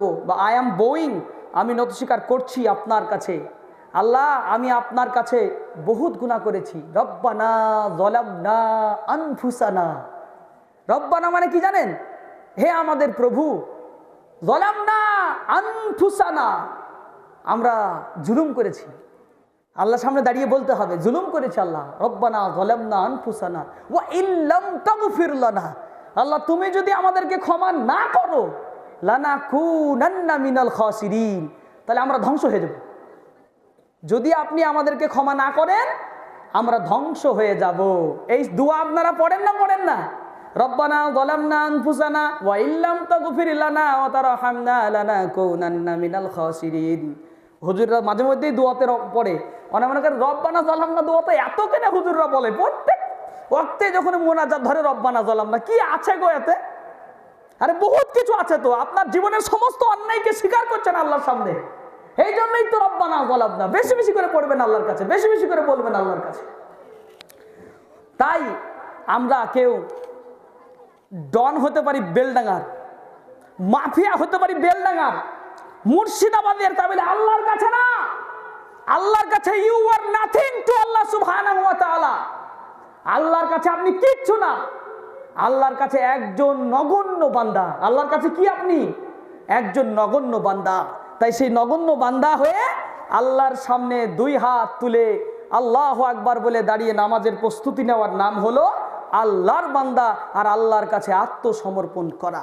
বা I am Boeing আমি নত স্বীকার করছি আপনার কাছে। আল্লাহ, আমি আপনার কাছে বহুত গুণা করেছি। রব্বানা জলামনা আনফুসানা। রব্বানা মানে কি জানেন? হে আমাদের প্রভু জলামনা আনফুসানা। আমরা জুলুম করেছি। আল্লাহ সামনে দাঁড়িয়ে বলতে হবে, জুলুম করেছে আল্লাহ। রব্বানা জলামনা আনফুসানা। ওয়া ইল্লাম তাগফির লানা। আল্লাহ, তুমি যদি আমাদেরকে ক্ষমা না করো লানা কুনান্না মিনাল খাসিরিন। তাহলে আমরা ধ্বংস হয়ে যাব। যদি আপনি আমাদেরকে ক্ষমা না করেন, আমরা ধ্বংস হয়ে যাব। এই দোয়া আপনারা পড়েন না পড়েন না? রব্বানা তারহামনা লানাকুনান্না মিনাল হুজুররা মাঝে মধ্যেই পড়ে। মনে করেন এত হুজুররা প্রত্যেক যখন ধরে, রব্বানা কি আছে গো এতে? আরে বহুত কিছু আছে তো, আপনার জীবনের সমস্ত অন্যায়কে স্বীকার করছেন আল্লাহর সামনে। এই জন্যই তো রব্বানা জালামনা বেশি বেশি করে পড়বেন আল্লাহর কাছে, বেশি বেশি করে বলবেন আল্লাহর কাছে। তাই আমরা কেউ ডন হতে পারি বেলডাঙ্গার, মাফিয়া হতে পারি বেলডাঙ্গার, মুর্শিদাবাদের তাহলে আল্লাহর কাছে না। আল্লাহর কাছে you are nothing to Allah সুবহানাহু ওয়া তাআলা। আল্লাহর কাছে আপনি কিচ্ছু না। আল্লাহর কাছে একজন নগণ্য বান্দা। আল্লাহর কাছে কি আপনি? একজন নগণ্য বান্দা। তাই সেই নগণ্য বান্দা হয়ে আল্লাহর সামনে দুই হাত তুলে আল্লাহ আকবার বলে দাঁড়িয়ে নামাজের প্রস্তুতি নেওয়ার নাম হলো আল্লাহর বান্দা আর আল্লাহর কাছে আত্মসমর্পণ করা।